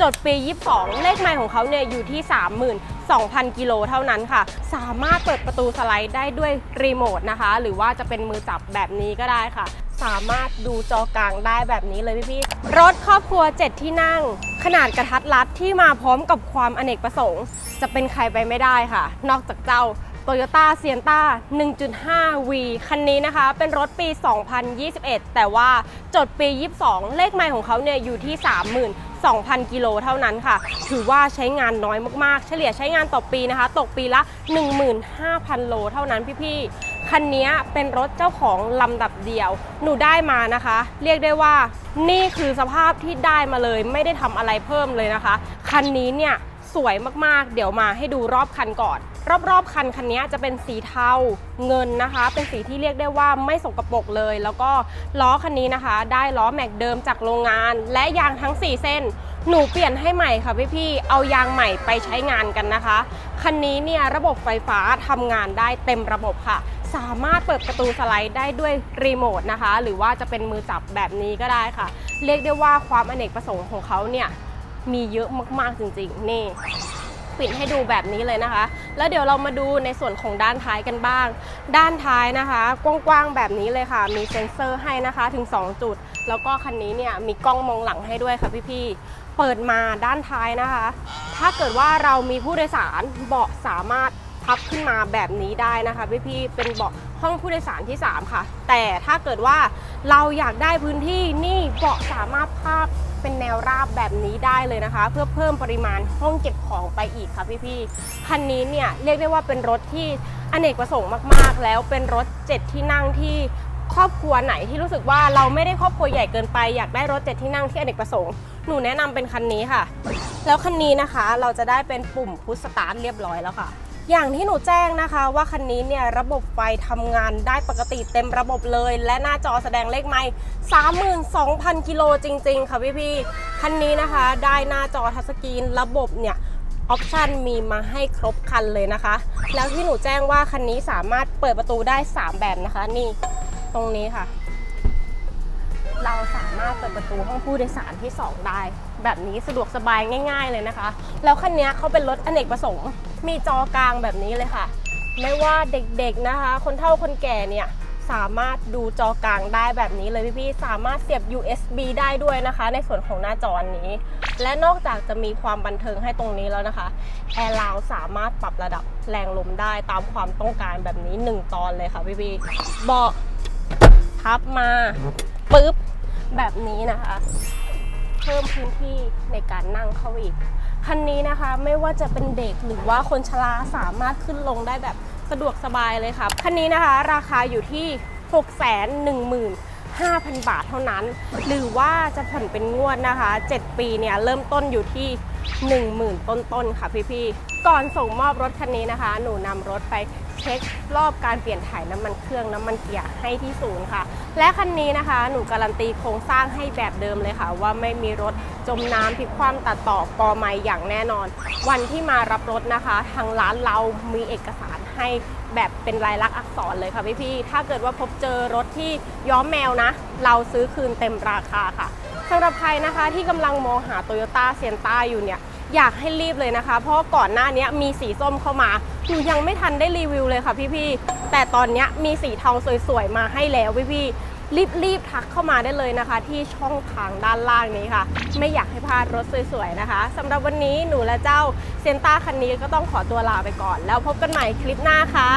จดปี 22 เลขไมล์ของเขาเนี่ยอยู่ที่ 32,000 กิโลเท่านั้นค่ะ สามารถเปิดประตูสไลด์ได้ด้วยรีโมทนะคะ หรือว่าจะเป็นมือจับแบบนี้ก็ได้ค่ะ สามารถดูจอกลางได้แบบนี้เลยพี่ๆ รถครอบครัว 7 ที่นั่ง ขนาดกระทัดรัดที่มาพร้อมกับความอเนกประสงค์ จะเป็นใครไปไม่ได้ค่ะ นอกจากเจ้า Toyota s i e n t a 1.5V คันนี้นะคะ เป็นรถปี 2021 แต่ว่าจดปี 22 เลขไมล์ของเขาเนี่ยอยู่ที่ 2,000 กิโลเท่านั้นค่ะ ถือว่าใช้งานน้อยมากๆ เฉลี่ยใช้งานต่อปีนะคะ ตกปีละ 15,000 โลเท่านั้นพี่ๆ คันนี้เป็นรถเจ้าของลำดับเดียว หนูได้มานะคะ เรียกได้ว่า นี่คือสภาพที่ได้มาเลย ไม่ได้ทำอะไรเพิ่มเลยนะคะ คันนี้เนี่ยสวยมากๆ เดี๋ยวมาให้ดูรอบคันก่อน รอบๆคันคันนี้จะเป็นสีเทาเงินนะคะ เป็นสีที่เรียกได้ว่าไม่สกปรกเลย แล้วก็ล้อคันนี้นะคะ ได้ล้อแม็กเดิมจากโรงงาน และยางทั้ง 4 เส้น หนูเปลี่ยนให้ใหม่ค่ะพี่ๆเอายางใหม่ไปใช้งานกันนะคะ คันนี้เนี่ยระบบไฟฟ้าทำงานได้เต็มระบบค่ะ สามารถเปิดประตูสไลด์ได้ด้วยรีโมทนะคะ หรือว่าจะเป็นมือจับแบบนี้ก็ได้ค่ะ เรียกได้ว่าความอเนกประสงค์ของเขาเนี่ยมีเยอะมากๆจริงๆนี่ ปิดให้ดูแบบนี้เลยนะคะ แล้วเดี๋ยวเรามาดูในส่วนของด้านท้ายกันบ้าง ด้านท้ายนะคะกว้างๆแบบนี้เลยค่ะ มีเซ็นเซอร์ให้นะคะถึง 2 จุด แล้วก็คันนี้เนี่ยมีกล้องมองหลังให้ด้วยค่ะพี่ๆเปิดมาด้านท้ายนะคะ ถ้าเกิดว่าเรามีผู้โดยสารเบาะสามารถพับขึ้นมาแบบนี้ได้นะคะพี่ๆเป็นเบาะห้องผู้โดยสารที่ 3 ค่ะ แต่ถ้าเกิดว่าเราอยากได้พื้นที่นี่เบาะสามารถพับ เป็นแนวราบแบบนี้ได้เลยนะคะ เพื่อเพิ่มปริมาณห้องเก็บของไปอีกค่ะพี่ๆคันนี้เนี่ยเรียกได้ว่าเป็นรถที่อเนกประสงค์มากๆ แล้วเป็นรถ 7 ที่นั่งที่ครอบครัวไหนที่รู้สึกว่าเราไม่ได้ครอบครัวใหญ่เกินไปอยากได้รถ7ที่นั่งที่อเนกประสงค์หนูแนะนำเป็นคันนี้ค่ะ แล้วคันนี้นะคะเราจะได้เป็นปุ่มพุชสตาร์ทเรียบร้อยแล้วค่ะ อย่างที่หนูแจ้งนะคะว่าคันนี้เนี่ยระบบไฟทำงานได้ปกติเต็มระบบเลย และหน้าจอแสดงเลขไมล์32,000 กิโลจริง ๆ ค่ะพี่ๆคันนี้นะคะ ได้หน้าจอทัชสกรีนระบบเนี่ยออปชันมีมาให้ครบคันเลยนะคะ แล้วที่หนูแจ้งว่าคันนี้สามารถเปิดประตูได้ 3 แบบนะคะ นี่ตรงนี้ค่ะ เราสามารถเปิดประตูห้องผู้โดยสารที่ 2 ได้ แบบนี้สะดวกสบายง่าย ๆ เลยนะคะ แล้วคันนี้เขาเป็นรถอเนกประสงค์ มีจอกลางแบบนี้เลยค่ะ ไม่ว่าเด็กๆนะคะ คนเฒ่าคนแก่เนี่ยสามารถดูจอกลางได้แบบนี้เลยพี่ๆ สามารถเสียบ USB ได้ด้วยนะคะ ในส่วนของหน้าจอนี้ และนอกจากจะมีความบันเทิงให้ตรงนี้แล้วนะคะแอร์ราวสามารถปรับระดับแรงลมได้ตามความต้องการแบบนี้ 1 ตอนเลยค่ะพี่ๆเบาะพับมาปึ๊บแบบนี้นะคะ เพิ่มพื้นที่ในการนั่งเข้าอีก คันนี้นะคะไม่ว่าจะเป็นเด็กหรือว่าคนชราสามารถขึ้นลงได้แบบสะดวกสบายเลยค่ะคันนี้นะคะ ราคาอยู่ที่ 6 1 0 0 0 0 5,000 บาทเท่านั้น หรือว่าจะผ่อนเป็นงวดนะคะ 7 ปีเนี่ยเริ่มต้นอยู่ที่ 10,000 ต้นๆค่ะพี่ๆ ก่อนส่งมอบรถคันนี้นะคะ หนูนำรถไปเช็ครอบการเปลี่ยนถ่ายน้ำมันเครื่องน้ำมันเกียร์ให้ที่ศูนย์ค่ะ และคันนี้นะคะ หนูการันตีโครงสร้างให้แบบเดิมเลยค่ะ ว่าไม่มีรถจมน้ำพลิกคว่ำตัดต่อกอไม้อย่างแน่นอน วันที่มารับรถนะคะ ทางร้านเรามีเอกสาร ให้แบบเป็นลายลักษณ์อักษรเลยค่ะพี่ๆถ้าเกิดว่าพบเจอรถที่ย้อมแมวนะ เราซื้อคืนเต็มราคาค่ะสำหรับใครนะคะที่กำลังมองหา t o y ยต้าเซียนต้าอยู่เนี่ยอยากให้รีบเลยนะคะ เพราะก่อนหน้านี้มีสีส้มเข้ามาหนูยังไม่ทันได้รีวิวเลยค่ะพี่ๆแต่ตอนนี้มีสีทองสวยๆมาให้แล้วพี่ๆ รีบๆทักเข้ามาได้เลยนะคะ ที่ช่องทางด้านล่างนี้ค่ะ ไม่อยากให้พลาดรถสวยๆนะคะสำหรับวันนี้หนูและเจ้าเซนต้าคันนี้ก็ต้องขอตัวลาไปก่อน แล้วพบกันใหม่คลิปหน้าค่ะ